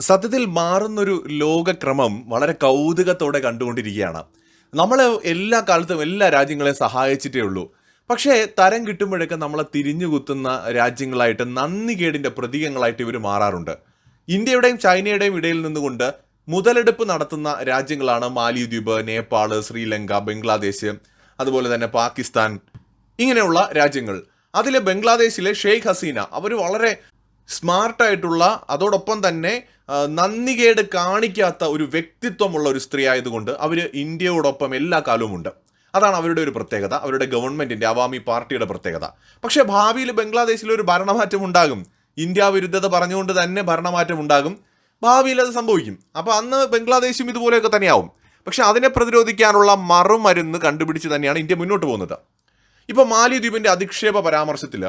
സത്യത്തിൽ മാറുന്നൊരു ലോകക്രമം വളരെ കൗതുകത്തോടെ കണ്ടുകൊണ്ടിരിക്കുകയാണ്. നമ്മൾ എല്ലാ കാലത്തും എല്ലാ രാജ്യങ്ങളെയും സഹായിച്ചിട്ടേ ഉള്ളൂ. പക്ഷേ തരം കിട്ടുമ്പോഴൊക്കെ നമ്മളെ തിരിഞ്ഞുകുത്തുന്ന രാജ്യങ്ങളായിട്ട് നന്ദികേടിന്റെ പ്രതീകങ്ങളായിട്ട് ഇവർ മാറാറുണ്ട്. ഇന്ത്യയുടെയും ചൈനയുടെയും ഇടയിൽ നിന്നുകൊണ്ട് മുതലെടുപ്പ് നടത്തുന്ന രാജ്യങ്ങളാണ് മാലിദ്വീപ് നേപ്പാൾ ശ്രീലങ്ക ബംഗ്ലാദേശ് അതുപോലെ തന്നെ പാകിസ്ഥാൻ ഇങ്ങനെയുള്ള രാജ്യങ്ങൾ. അതിലെ ബംഗ്ലാദേശിലെ ഷെയ്ഖ് ഹസീന അവർ വളരെ സ്മാർട്ടായിട്ടുള്ള അതോടൊപ്പം തന്നെ നന്ദികേട് കാണിക്കാത്ത ഒരു വ്യക്തിത്വമുള്ള ഒരു സ്ത്രീ ആയതുകൊണ്ട് അവർ ഇന്ത്യയോടൊപ്പം എല്ലാ കാലവും ഉണ്ട്. അതാണ് അവരുടെ ഒരു പ്രത്യേകത. അവരുടെ ഗവൺമെന്റിന്റെ അവാമി പാർട്ടിയുടെ പ്രത്യേകത. പക്ഷേ ഭാവിയിൽ ബംഗ്ലാദേശിൽ ഒരു ഭരണമാറ്റം ഉണ്ടാകും. ഇന്ത്യ വിരുദ്ധത പറഞ്ഞുകൊണ്ട് തന്നെ ഭരണമാറ്റം ഉണ്ടാകും. ഭാവിയിൽ അത് സംഭവിക്കും. അപ്പോൾ അന്ന് ബംഗ്ലാദേശും ഇതുപോലെയൊക്കെ തന്നെയാവും. പക്ഷേ അതിനെ പ്രതിരോധിക്കാനുള്ള മറുമരുന്ന് കണ്ടുപിടിച്ച് തന്നെയാണ് ഇന്ത്യ മുന്നോട്ട് പോകുന്നത്. ഇപ്പോൾ മാലിദ്വീപിന്റെ അധിക്ഷേപ പരാമർശത്തിൽ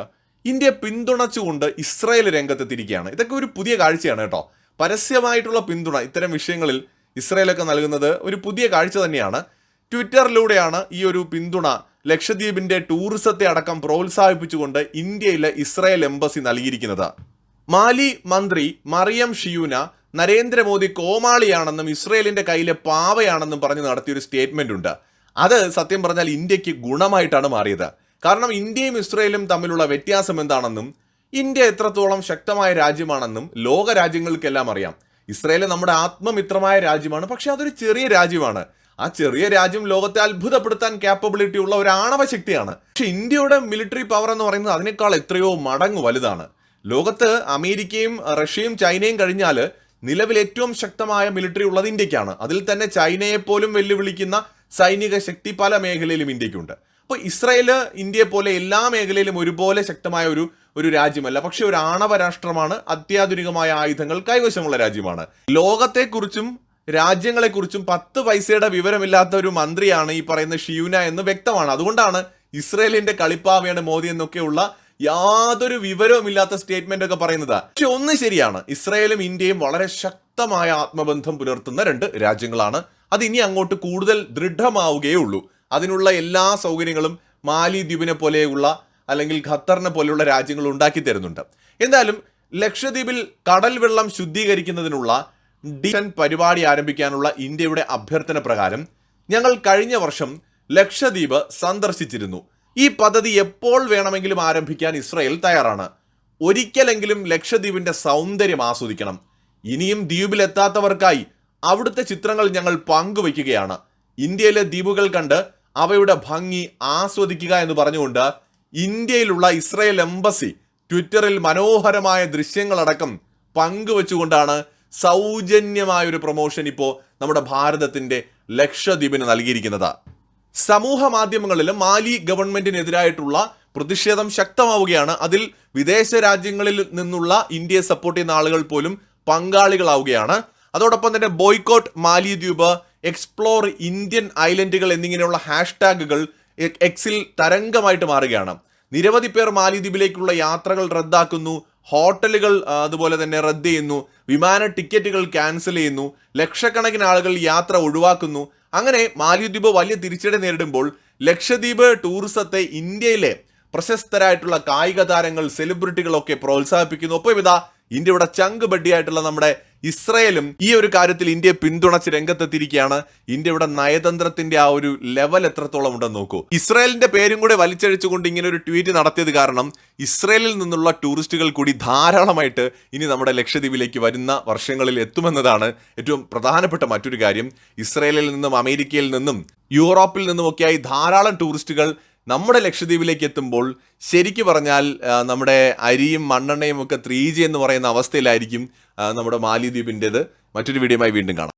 ഇന്ത്യ പിന്തുണച്ചുകൊണ്ട് ഇസ്രായേൽ രംഗത്തെത്തിയിരിക്കുകയാണ്. ഇതൊക്കെ ഒരു പുതിയ കാഴ്ചയാണ് കേട്ടോ. പരസ്യമായിട്ടുള്ള പിന്തുണ ഇത്തരം വിഷയങ്ങളിൽ ഇസ്രായേലൊക്കെ നൽകുന്നത് ഒരു പുതിയ കാഴ്ച തന്നെയാണ്. ട്വിറ്ററിലൂടെയാണ് ഈ ഒരു പിന്തുണ ലക്ഷദ്വീപിന്റെ ടൂറിസത്തെ അടക്കം പ്രോത്സാഹിപ്പിച്ചുകൊണ്ട് ഇന്ത്യയിലെ ഇസ്രായേൽ എംബസി നൽകിയിരിക്കുന്നത്. മാലി മന്ത്രി മറിയം ഷിയൂന നരേന്ദ്രമോദി കോമാളിയാണെന്നും ഇസ്രയേലിന്റെ കയ്യിലെ പാവയാണെന്നും പറഞ്ഞ് നടത്തിയൊരു സ്റ്റേറ്റ്മെന്റ് ഉണ്ട്. അത് സത്യം പറഞ്ഞാൽ ഇന്ത്യയ്ക്ക് ഗുണമായിട്ടാണ് മാറിയത്. കാരണം ഇന്ത്യയും ഇസ്രയേലും തമ്മിലുള്ള വ്യത്യാസം എന്താണെന്നും ഇന്ത്യ എത്രത്തോളം ശക്തമായ രാജ്യമാണെന്നും ലോക രാജ്യങ്ങൾക്കെല്ലാം അറിയാം. ഇസ്രയേൽ നമ്മുടെ ആത്മമിത്രമായ രാജ്യമാണ് പക്ഷെ അതൊരു ചെറിയ രാജ്യമാണ്. ആ ചെറിയ രാജ്യം ലോകത്തെ അത്ഭുതപ്പെടുത്താൻ കാപ്പബിലിറ്റി ഉള്ള ഒരു ആണവ ശക്തിയാണ്. പക്ഷെ ഇന്ത്യയുടെ മിലിറ്ററി പവർ എന്ന് പറയുന്നത് അതിനേക്കാൾ എത്രയോ മടങ്ങ് വലുതാണ്. ലോകത്ത് അമേരിക്കയും റഷ്യയും ചൈനയും കഴിഞ്ഞാൽ നിലവിൽ ഏറ്റവും ശക്തമായ മിലിറ്ററി ഉള്ളത് ഇന്ത്യക്കാണ്. അതിൽ തന്നെ ചൈനയെ പോലും വെല്ലുവിളിക്കുന്ന സൈനിക ശക്തി പല മേഖലയിലും ഇന്ത്യക്കുണ്ട്. അപ്പോൾ ഇസ്രായേൽ ഇന്ത്യയെ പോലെ എല്ലാ മേഖലയിലും ഒരുപോലെ ശക്തമായ ഒരു ഒരു രാജ്യമല്ല. പക്ഷെ ഒരു ആണവ രാഷ്ട്രമാണ് അത്യാധുനികമായ ആയുധങ്ങൾ കൈവശമുള്ള രാജ്യമാണ്. ലോകത്തെക്കുറിച്ചും രാജ്യങ്ങളെക്കുറിച്ചും പത്ത് പൈസയുടെ വിവരമില്ലാത്ത ഒരു മന്ത്രിയാണ് ഈ പറയുന്ന ഷിയുന എന്ന് വ്യക്തമാണ്. അതുകൊണ്ടാണ് ഇസ്രയേലിന്റെ കളിപ്പാവയാണ് മോദി എന്നൊക്കെയുള്ള യാതൊരു വിവരവുമില്ലാത്ത സ്റ്റേറ്റ്മെന്റ് ഒക്കെ പറയുന്നത്. പക്ഷെ ഒന്ന് ശരിയാണ് ഇസ്രയേലും ഇന്ത്യയും വളരെ ശക്തമായ ആത്മബന്ധം പുലർത്തുന്ന രണ്ട് രാജ്യങ്ങളാണ്. അത് ഇനി അങ്ങോട്ട് കൂടുതൽ ദൃഢമാവുകയേ ഉള്ളൂ. അതിനുള്ള എല്ലാ സൗകര്യങ്ങളും മാലിദ്വീപിനെ പോലെയുള്ള അല്ലെങ്കിൽ ഖത്തറിനെ പോലെയുള്ള രാജ്യങ്ങൾ ഉണ്ടാക്കി തരുന്നുണ്ട്. എന്തായാലും ലക്ഷദ്വീപിൽ കടൽ വെള്ളം ശുദ്ധീകരിക്കുന്നതിനുള്ള ഡിഷൻ പരിപാടി ആരംഭിക്കാനുള്ള ഇന്ത്യയുടെ അഭ്യർത്ഥന പ്രകാരം ഞങ്ങൾ കഴിഞ്ഞ വർഷം ലക്ഷദ്വീപ് സന്ദർശിച്ചിരുന്നു. ഈ പദ്ധതി എപ്പോൾ വേണമെങ്കിലും ആരംഭിക്കാൻ ഇസ്രയേൽ തയ്യാറാണ്. ഒരിക്കലെങ്കിലും ലക്ഷദ്വീപിന്റെ സൗന്ദര്യം ആസ്വദിക്കണം. ഇനിയും ദ്വീപിൽ എത്താത്തവർക്കായി അവിടുത്തെ ചിത്രങ്ങൾ ഞങ്ങൾ പങ്കുവയ്ക്കുകയാണ്. ഇന്ത്യയിലെ ദ്വീപുകൾ കണ്ട് അവയുടെ ഭംഗി ആസ്വദിക്കുക എന്ന് പറഞ്ഞുകൊണ്ട് ഇന്ത്യയിലുള്ള ഇസ്രയേൽ എംബസി ട്വിറ്ററിൽ മനോഹരമായ ദൃശ്യങ്ങളടക്കം പങ്കുവെച്ചുകൊണ്ടാണ് സൗജന്യമായ ഒരു പ്രൊമോഷൻ ഇപ്പോൾ നമ്മുടെ ഭാരതത്തിന്റെ ലക്ഷദ്വീപിന് നൽകിയിരിക്കുന്നത്. സമൂഹ മാധ്യമങ്ങളിലും മാലി ഗവൺമെന്റിനെതിരായിട്ടുള്ള പ്രതിഷേധം ശക്തമാവുകയാണ്. അതിൽ വിദേശ രാജ്യങ്ങളിൽ നിന്നുള്ള ഇന്ത്യയെ സപ്പോർട്ട് ചെയ്യുന്ന ആളുകൾ പോലും പങ്കാളികളാവുകയാണ്. അതോടൊപ്പം തന്നെ ബോയ്ക്കോട്ട് മാലിദ്വീപ് എക്സ്പ്ലോർ ഇന്ത്യൻ ഐലൻഡുകൾ എന്നിങ്ങനെയുള്ള ഹാഷ്ടാഗുകൾ എക്സിൽ തരംഗമായിട്ട് മാറുകയാണ്. നിരവധി പേർ മാലിദ്വീപിലേക്കുള്ള യാത്രകൾ റദ്ദാക്കുന്നു ഹോട്ടലുകൾ അതുപോലെ തന്നെ റദ്ദ് ചെയ്യുന്നു വിമാന ടിക്കറ്റുകൾ ക്യാൻസൽ ചെയ്യുന്നു ലക്ഷക്കണക്കിന് ആളുകൾ യാത്ര ഒഴിവാക്കുന്നു. അങ്ങനെ മാലിദ്വീപ് വലിയ തിരിച്ചടി നേരിടുമ്പോൾ ലക്ഷദ്വീപ് ടൂറിസത്തെ ഇന്ത്യയിലെ പ്രശസ്തരായിട്ടുള്ള കായിക താരങ്ങൾ സെലിബ്രിറ്റികളൊക്കെ പ്രോത്സാഹിപ്പിക്കുന്നു. ഒപ്പം ഇതാ ഇന്ത്യയുടെ ചങ്ക് ബഡ്ഡിയായിട്ടുള്ള നമ്മുടെ ഇസ്രയേലും ഈ ഒരു കാര്യത്തിൽ ഇന്ത്യയെ പിന്തുണച്ച് രംഗത്തെത്തിയിരിക്കുകയാണ്. ഇന്ത്യയുടെ നയതന്ത്രത്തിന്റെ ആ ഒരു ലെവൽ എത്രത്തോളം ഉണ്ടെന്ന് നോക്കൂ. ഇസ്രയേലിന്റെ പേരും കൂടെ വലിച്ചഴിച്ചുകൊണ്ട് ഇങ്ങനെ ഒരു ട്വീറ്റ് നടത്തിയത് കാരണം ഇസ്രയേലിൽ നിന്നുള്ള ടൂറിസ്റ്റുകൾ കൂടി ധാരാളമായിട്ട് ഇനി നമ്മുടെ ലക്ഷദ്വീപിലേക്ക് വരുന്ന വർഷങ്ങളിൽ എത്തുമെന്നതാണ് ഏറ്റവും പ്രധാനപ്പെട്ട മറ്റൊരു കാര്യം. ഇസ്രയേലിൽ നിന്നും അമേരിക്കയിൽ നിന്നും യൂറോപ്പിൽ നിന്നുമൊക്കെയായി ധാരാളം ടൂറിസ്റ്റുകൾ നമ്മുടെ ലക്ഷദ്വീപിലേക്ക് എത്തുമ്പോൾ ശരിക്കു പറഞ്ഞാൽ നമ്മുടെ അരിയും മണ്ണെണ്ണയും ഒക്കെ ത്രീ എന്ന് പറയുന്ന അവസ്ഥയിലായിരിക്കും നമ്മുടെ മാലിദ്വീപിന്റെത്. മറ്റൊരു വീഡിയോയുമായി വീണ്ടും കാണാം.